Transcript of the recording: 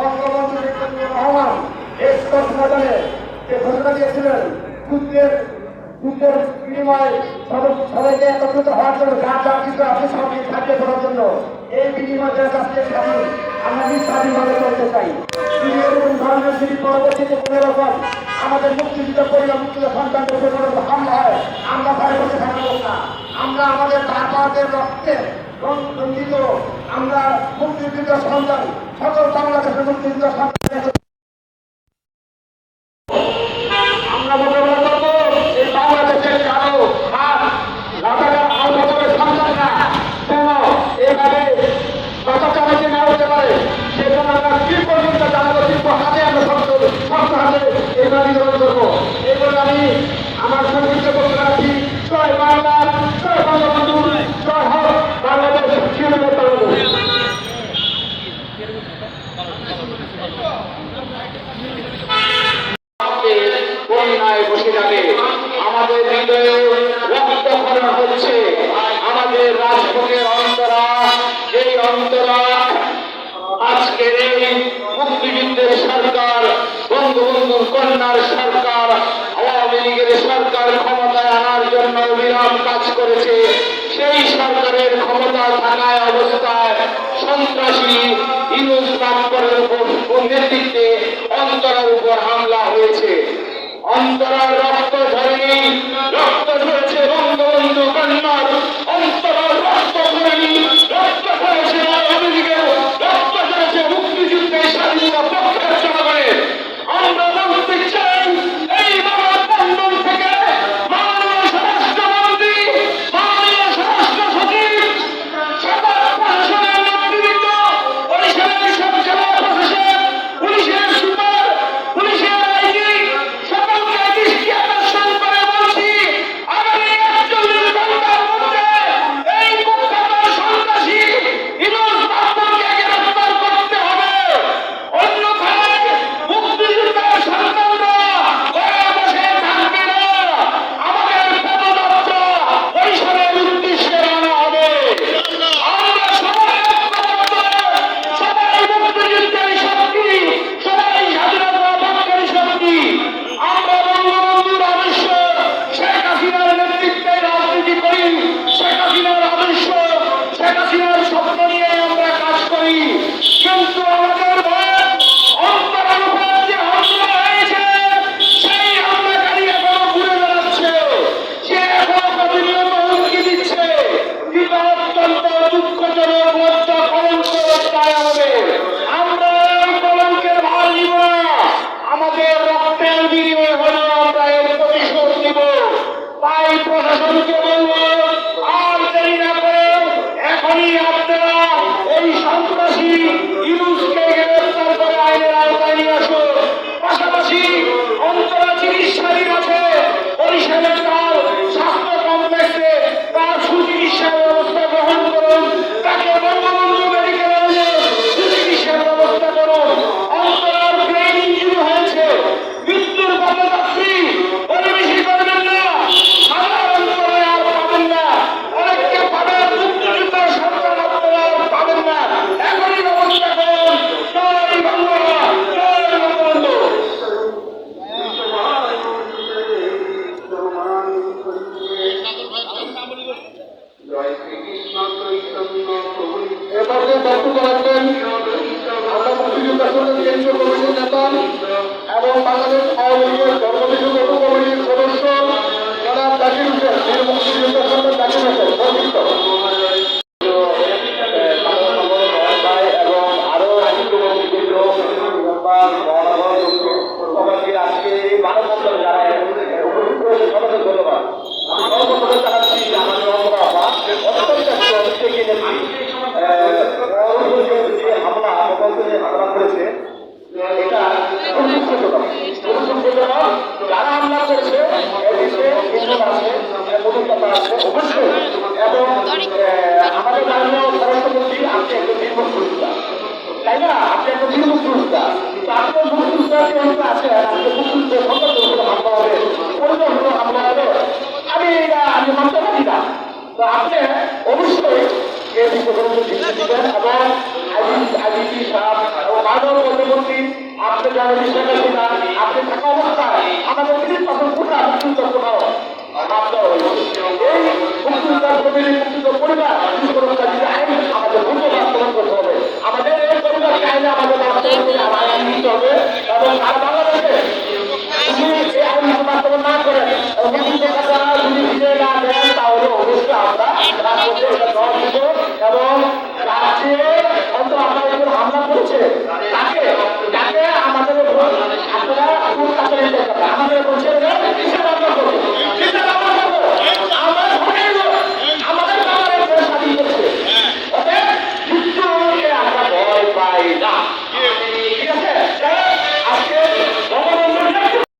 বঙ্গবন্ধু শেখ রহমান এই ময়দানে যে ঘোষণা দিয়েছিলেন যুদ্ধের যুদ্ধের জন্য এই বিনিময় যার কাছে স্বাধীন আমরা স্বাধীনভাবে চাই পরবর্তীতে কোনো আমাদের মুক্তিযুদ্ধ পরিবার মুক্তিযুদ্ধ সন্তানদের উপরে কোনো হামলা আমরা আমরা আমাদের বাবাদের রক্তে রঞ্জিত আমরা মুক্তিযুদ্ধ সন্তান। সকল বাংলাদেশের মুক্তিযুদ্ধ কন্যার সরকার, আওয়ামী লীগের সরকার ক্ষমতায় আনার জন্য অবিরাম কাজ করেছে। সেই সরকারের ক্ষমতা থাকায় অবস্থায় সন্ত্রাসী ইনুজ প্রাপ্তের নেতৃত্বে অন্তরের উপর হামলা হয়েছে। অন্তরার রক্ত ধরেনি রক্ত ধরেছে Asian হবে এবং আমাদের মাননীয় স্বরাষ্ট্রমন্ত্রী আপনি একজন নির্ভর তাই না আপনি একজন নির্ভর পুরস্কার তো আপনার পুরস্কারকে অনেক আছে আজকে পুরস্কার সম্পর্ক হামলা হবে পরিবর্তন হামলা হবে আমি আমি মানতে পারি না তো আপনি অবশ্যই এই বিষয়গুলো শিক্ষা দিবেন এবং আজিজ আজিজি সাহেব এবং মাননীয় থাকা অবস্থায় আমাদের তিরিশ পার্সেন্ট কোটা আপনি ফ্যামিলি মুক্তিযুদ্ধ পরিবার সুরক্ষা আইন আমাদের দ্রুত বাস্তবায়ন করতে হবে। আমাদের এই পরিবারকে আইনে আমাদের বাস্তবায়ন করে আমার আইন দিতে হবে, এবং সারা বাংলাদেশে যদি এই আইন বাস্তবায়ন না করেন, এবং মুক্তিযোদ্ধা যদি ফিরে না দেন, তাহলে অবশ্যই আমরা রাজপথে এটা এবং রাজ্যে হয়তো আমরা উপর হামলা করেছে, তাকে তাকে আমাদের উপর আপনারা কোন কাছে আমাদের বলছে